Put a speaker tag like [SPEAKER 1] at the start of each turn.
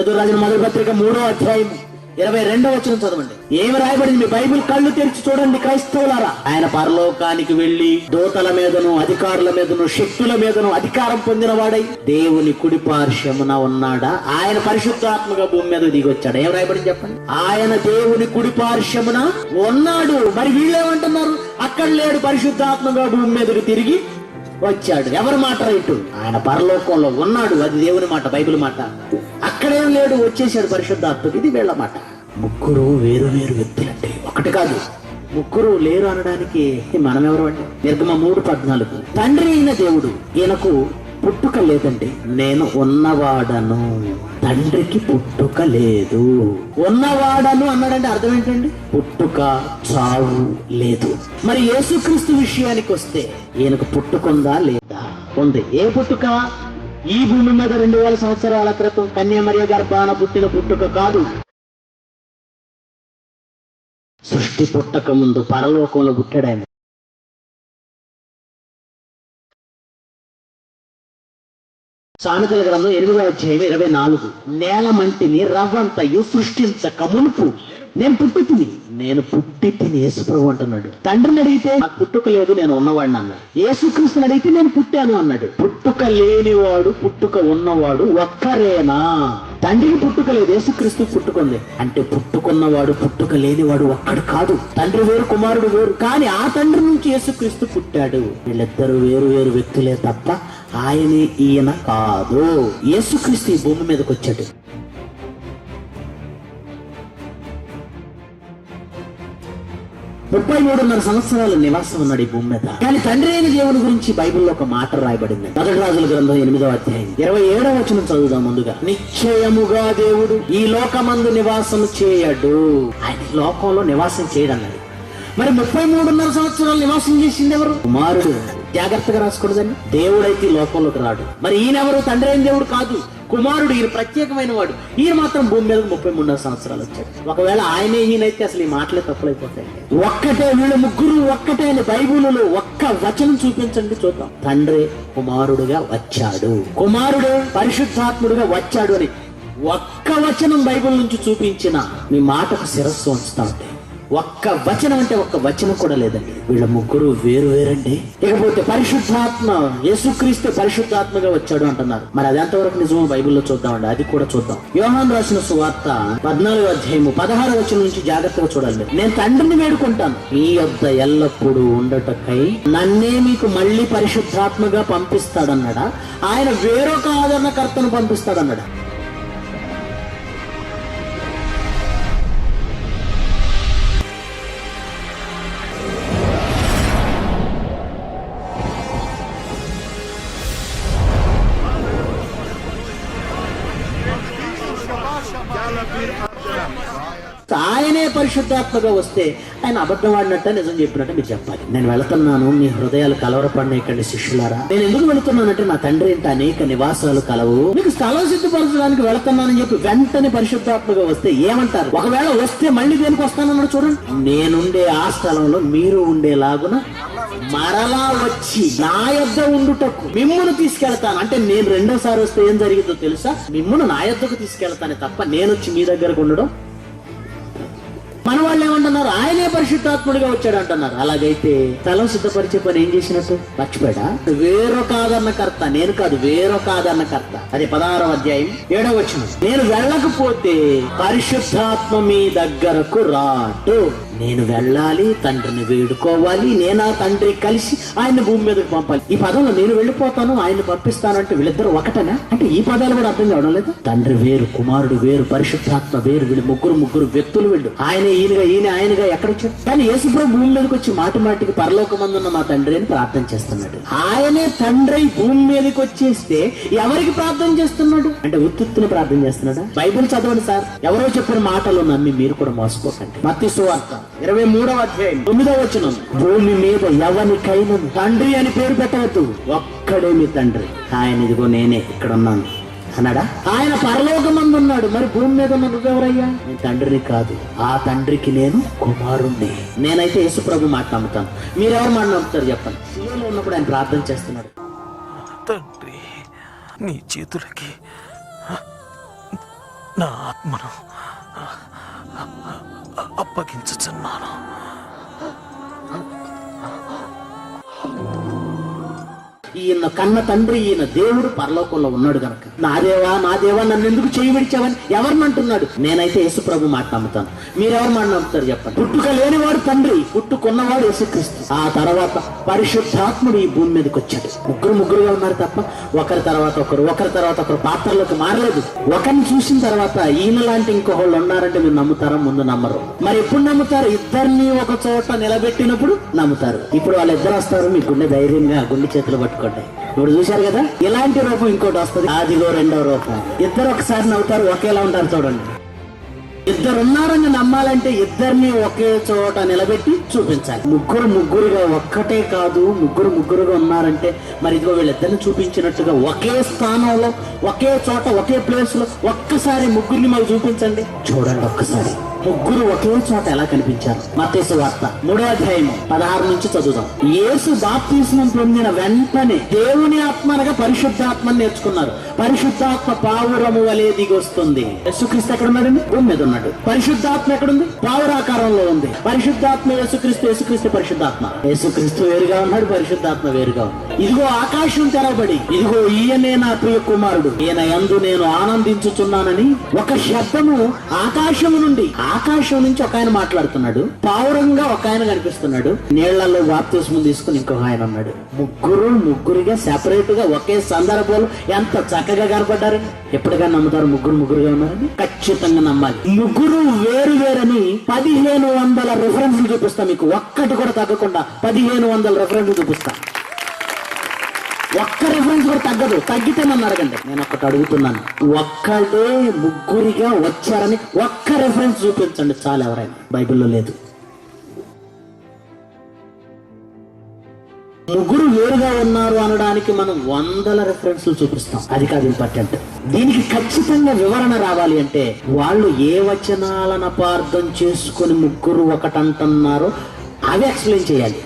[SPEAKER 1] పేదూరు రాజుల మొదటి పత్రిక మూడో అధ్యాయం ఇరవై రెండో వచ్చిన చదవండి. ఏమి రాయబడింది? మీ బైబిల్ కళ్ళు తెరిచి చూడండి క్రైస్తవులారా. ఆయన పరలోకానికి వెళ్ళి దోతల మీదను అధికారుల మీదను శక్తుల మీదను అధికారం పొందిన వాడై దేవుని కుడి పార్శ్వమున ఉన్నాడా? ఆయన పరిశుద్ధాత్మగా భూమి మీద దిగి వచ్చాడు ఏం రాయబడింది చెప్పండి? ఆయన దేవుని కుడి పార్శ్వమున ఉన్నాడు. మరి వీళ్ళేమంటున్నారు అక్కడ లేడు పరిశుద్ధాత్మగా భూమి మీదకి తిరిగి వచ్చాడు. ఎవరి మాట రైటు? ఆయన పరలోకంలో ఉన్నాడు. అది దేవుని మాట బైబిల్ మాట. అక్కడేం లేడు వచ్చేసాడు పరిశుద్ధాత్మకు. ఇది వీళ్ళ మాట. ముగ్గురు వేరు వేరు వ్యక్తులంటే ఒకటి కాదు. ముగ్గురు లేరు అనడానికి మనం ఎవరు అండి? నిర్గమ మూడు పద్నాలుగు. తండ్రి అయిన దేవుడు ఈయనకు పుట్టుక లేదండి. నేను ఉన్నవాడను. తండ్రికి పుట్టుక లేదు. ఉన్నవాడను అన్నాడంటే అర్థం ఏంటండి? పుట్టుక చావు లేదు. మరి యేసుక్రీస్తు విషయానికి వస్తే ఈయనకు పుట్టుకుందా లేదా? ఉంది. ఏ పుట్టుక? ఈ భూమి మీద రెండు వేల సంవత్సరాల క్రితం కన్యామర్య గర్భాన పుట్టిన పుట్టుక కాదు. సృష్టి పుట్టక ముందు పరలోకంలో పుట్టాడు ఆయన. సామెతల గ్రంథం ఎనిమిదో అధ్యాయం ఇరవై నాలుగు. నేల మంటిని రవ్వంతయు సృష్టించక మునుపు నేను పుట్టి తిని నేను పుట్టి తిని యేసుప్రభు అంటున్నాడు. తండ్రిని అడిగితే నాకు పుట్టుక లేదు నేను ఉన్నవాడిని అన్నాడు. యేసుక్రీస్తుని అడిగితే నేను పుట్టాను అన్నాడు. పుట్టుక లేనివాడు పుట్టుక ఉన్నవాడు ఒక్కరేనా? తండ్రికి పుట్టుక లేదు యేసుక్రీస్తు పుట్టుకుంది. అంటే పుట్టుకున్నవాడు పుట్టుక లేనివాడు ఒక్కడు కాదు. తండ్రి వేరు కుమారుడు వేరు. కానీ ఆ తండ్రి నుంచి యేసుక్రీస్తు పుట్టాడు. వీళ్ళిద్దరు వేరు వేరు వ్యక్తులే తప్ప ఆయనే ఈయన కాదు. యేసుక్రీస్తు ఈ భూమి మీదకి వచ్చాడు ముప్పై మూడున్నర సంవత్సరాల నివాసం ఉన్నాడు ఈ భూమి మీద. కానీ తండ్రి అయిన దేవుని గురించి బైబిల్లో ఒక మాట రాయబడింది. మొదటి రాజుల గ్రంథం ఎనిమిదో అధ్యాయం. ఇరవై ఏడవ వచనం చదువుదాం ముందుగా. నిశ్చయముగా దేవుడు ఈ లోకమందు నివాసం చేయడు. ఆయన లోకంలో నివాసం చేయడం మరి ముప్పై మూడున్నర సంవత్సరాలు నివాసం చేసింది ఎవరు? కుమారుడు. జాగ్రత్తగా రాసుకోలేదండి. దేవుడైతే లోకంలోకి రాడు. మరి ఈయన ఎవరు? తండ్రి అయిన దేవుడు కాదు. కుమారుడు ఈయన ప్రత్యేకమైన వాడు. ఈయన మాత్రం భూమి మీద ముప్పై మూడున్నర సంవత్సరాలు వచ్చాడు. ఒకవేళ ఆయనే ఈయనైతే అసలు ఈ మాటలే తప్పులైపోతాయి. ఒక్కటే వీళ్ళు ముగ్గురు ఒక్కటే అని బైబిల్లో ఒక్క వచనం చూపించండి చూద్దాం. తండ్రి కుమారుడుగా వచ్చాడు. కుమారుడు పరిశుద్ధాత్ముడుగా వచ్చాడు అని ఒక్క వచనం బైబుల్ నుంచి చూపించిన మీ మాటకు శిరస్సు ఉంచుతా ఉంటే ఒక్క వచనం అంటే ఒక్క వచనం కూడా లేదండి. వీళ్ళ ముగ్గురు వేరు వేరండి. ఇకపోతే పరిశుద్ధాత్మ యేసుక్రీస్తు పరిశుద్ధాత్మగా వచ్చాడు అంటున్నారు. మరి అది ఎంతవరకు నిజమో బైబిల్లో చూద్దామండి. అది కూడా చూద్దాం. యోహాన్ రాసిన సువార్త పద్నాలుగు అధ్యాయము పదహారు వచనం నుంచి జాగ్రత్తగా చూడండి. నేను తండ్రిని వేడుకుంటాను. ఈ యొద్ద ఎల్లప్పుడూ ఉండటకై నన్నే మీకు మళ్ళీ పరిశుద్ధాత్మగా పంపిస్తాడన్నాడా? ఆయన వేరొక ఆదరణకర్తను పంపిస్తాడన్నాడా? పరిశుద్ధాత్మగా వస్తే ఆయన అబద్ధం ఆడినట్ట నిజం చెప్పినట్టు మీరు చెప్పాలి. నేను వెళుతున్నాను మీ హృదయాలు కలవరపడినాయి శిష్యులారా. నేను ఎందుకు వెళుతున్నానంటే నా తండ్రి ఇంట అనేక నివాసాలు కలవు. మీకు స్థలం సిద్ధపరచడానికి వెళుతున్నానని చెప్పి వెంటనే పరిశుద్ధాత్మగా వస్తే ఏమంటారు? ఒకవేళ వస్తే మళ్ళీ దేనికి వస్తానన్నాడు చూడండి. నేనుండే ఆ స్థలంలో మీరు ఉండేలాగున మరలా వచ్చి నా యొద్ద ఉండుటకు మిమ్మల్ని తీసుకెళ్తాను. అంటే నేను రెండోసారి వస్తే ఏం జరిగిందో తెలుసా? మిమ్మల్ని నా యొద్దకు తీసుకెళ్తాను తప్ప నేను వచ్చి మీ దగ్గరకు ఉండడం మన వాళ్ళు ఏమంటున్నారు? ఆయనే పరిశుద్ధాత్ముడిగా వచ్చాడు అంటున్నారు. అలాగైతే తలం సిద్ధపరిచే పని ఏం చేసినట్టు? మర్చిపోయాడా? వేరొక ఆదరణకర్త. నేను కాదు వేరొక ఆదరణకర్త. అది పదహారవ అధ్యాయం ఏడవ వచ్చిన నేను వెళ్ళకపోతే పరిశుద్ధాత్మ మీ దగ్గరకు రాటు నేను వెళ్ళాలి తండ్రిని వేడుకోవాలి నేను ఆ తండ్రి కలిసి ఆయన భూమి మీదకి పంపాలి. ఈ పదంలో నేను వెళ్ళిపోతాను ఆయన పంపిస్తాను అంటే వీళ్ళిద్దరు ఒకటనా? అంటే ఈ పదాలు కూడా అర్థం కావడం లేదు? తండ్రి వేరు కుమారుడు వేరు పరిశుద్ధాత్మ వేరు వీళ్ళు ముగ్గురు ముగ్గురు వ్యక్తులు వీళ్ళు. ఆయన ఈయనగా ఈయన ఆయనగా ఎక్కడొచ్చాడు కానీ యేసుప్రభు భూమి మీదకి వచ్చి మాటి మాటికి పరలోకమందున్న మా తండ్రి అని ప్రార్థన చేస్తున్నాడు. ఆయనే తండ్రి భూమి మీదకి వచ్చేస్తే ఎవరికి ప్రార్థన చేస్తున్నాడు? అంటే ఉత్తుత్తుని ప్రార్థన చేస్తున్నాడా? బైబిల్ చదవండి సార్. ఎవరో చెప్పిన మాటలు నమ్మి మీరు కూడా మోసపోకండి. మత్తి సువార్త ఇరవై మూడవ అధ్యాయం తొమ్మిదవ వచనం. భూమి మీద ఎవరికైనా తండ్రి అని పేరు పెట్టవద్దు. ఒక్కడే మీ తండ్రి. ఆయన ఇదిగో నేనే ఇక్కడ ఉన్నాను. అన్నాడా? ఆయన పరలోకమందు ఉన్నాడు. మరి భూమి మీద ఉన్న నువ్వెవరయ్యా? నీ తండ్రిని కాదు. ఆ తండ్రికి నేను కుమారుణ్ణి. నేనైతే యేసుప్రభు మాట నమ్ముతాను. మీరెవరు మాట నమ్ముతారు చెప్పండి? ఉన్నప్పుడు ఆయన ప్రార్థన చేస్తున్నాడు.
[SPEAKER 2] తండ్రి నీ చేతులకి. నా ఆత్మను అప్పగించుచున్నాను
[SPEAKER 1] ఈయన కన్న తండ్రి ఈయన దేవుడు పరలోకంలో ఉన్నాడు గనక. నా దేవా నా దేవా నన్ను ఎందుకు చేయి విడిచావని ఎవరిని అంటున్నాడు? నేనైతే యేసుప్రభు మాట నమ్ముతాను. మీరెవరు మాట నమ్ముతారు చెప్పండి. పుట్టుక లేనివాడు తండ్రి పుట్టుకున్నవాడు యేసుక్రీస్తు. ఆ తర్వాత పరిశుద్ధాత్ముడు ఈ భూమి మీదకి వచ్చాడు. ముగ్గురు ముగ్గురుగా ఉన్నారు తప్ప ఒకరి తర్వాత ఒకరు ఒకరి తర్వాత ఒకరు పాత్రలోకి మారలేదు. ఒకరిని చూసిన తర్వాత ఈయన లాంటి ఇంకొకళ్ళు ఉన్నారంటే మీరు నమ్ముతారా? ముందు నమ్మరు. మరి ఎప్పుడు నమ్ముతారు? ఇద్దరిని ఒక చోట నిలబెట్టినప్పుడు నమ్ముతారు. ఇప్పుడు వాళ్ళిద్దరు వస్తారు మీ గుండె ధైర్యంగా గుండె చేతులు పట్టుకోండి. ఇప్పుడు చూశారు కదా? ఇలాంటి రూపం ఇంకోటి వస్తుంది. అదిగో రెండో రూపం. ఇద్దరు ఒకసారి నవ్వుతారు ఒకేలా ఉంటారు చూడండి. ఇద్దరు ఉన్నారని నమ్మాలంటే ఇద్దరిని ఒకే చోట నిలబెట్టి చూపించాలి. ముగ్గురు ముగ్గురుగా ఒక్కటే కాదు ముగ్గురు ముగ్గురుగా ఉన్నారంటే మరి ఇదిగో వీళ్ళిద్దరిని చూపించినట్టుగా ఒకే స్థానంలో ఒకే చోట ఒకే ప్లేస్లో ఒక్కసారి ముగ్గురిని మాకు చూపించండి. చూడండి ఒక్కసారి. ముగ్గురు ఒకే చోట ఎలా కనిపించారు? మతేసు వార్త మూడో అధ్యాయము పదహారు నుంచి చదువుదాం. యేసు బాప్తీసం పొందిన వెంటనే దేవుని ఆత్మనగా పరిశుద్ధాత్మను నేర్చుకున్నారు. పరిశుద్ధాత్మ పావురము వలె దిగొస్తుంది. యేసుక్రీస్తు ఎక్కడ ఉన్నాడండి భూమి మీద ఉన్నాడు. పరిశుద్ధాత్మ ఎక్కడుంది? పావురాకారంలో ఉంది. పరిశుద్ధాత్మ యేసుక్రీస్తు యేసుక్రీస్తు పరిశుద్ధాత్మ. యేసుక్రీస్తు వేరుగా ఉన్నాడు పరిశుద్ధాత్మ వేరుగా ఉంది ఇదిగో ఆకాశం తెరబడి ఇదిగో ఈయనే నా ప్రియ కుమారుడు. ఈయన ఎందు నేను ఆనందించుచున్నానని ఒక శబ్దము ఆకాశము నుండి ఆకాశం నుంచి ఒక ఆయన మాట్లాడుతున్నాడు. పావురంగా ఒక ఆయన కనిపిస్తున్నాడు. నీళ్ళలో వాప్తిస్మం తీసుకుని ఇంకొక ఆయన ఉన్నాడు. ముగ్గురు ముగ్గురుగా సెపరేట్గా ఒకే సందర్భంలో ఎంత చక్కగా కనపడ్డారని ఎప్పటిగా నమ్ముతారు ముగ్గురు ముగ్గురుగా ఉన్నారని? ఖచ్చితంగా నమ్మాలి. ముగ్గురు వేరు వేరని పదిహేను వందల రిఫరెన్స్ చూపిస్తా మీకు. ఒక్కటి కూడా తగ్గకుండా పదిహేను వందల రిఫరెన్స్ చూపిస్తా. ఒక్క రెఫరెన్స్ కూడా తగ్గదు. తగ్గితే నన్ను అడగండి. నేను ఒకటి అడుగుతున్నాను. ఒక్కడే ముగ్గురిగా వచ్చారని ఒక్క రెఫరెన్స్ చూపించండి. చాలు ఎవరైనా. బైబిల్లో లేదు. ముగ్గురు వేరుగా ఉన్నారు అనడానికి మనం వందల రెఫరెన్స్లు చూపిస్తాం. అది కాదు ఇంపార్టెంట్ దీనికి ఖచ్చితంగా వివరణ రావాలి అంటే వాళ్ళు ఏ వచనాలను అపార్థం చేసుకుని ముగ్గురు ఒకటంటున్నారో అవి ఎక్స్ప్లెయిన్ చేయాలి.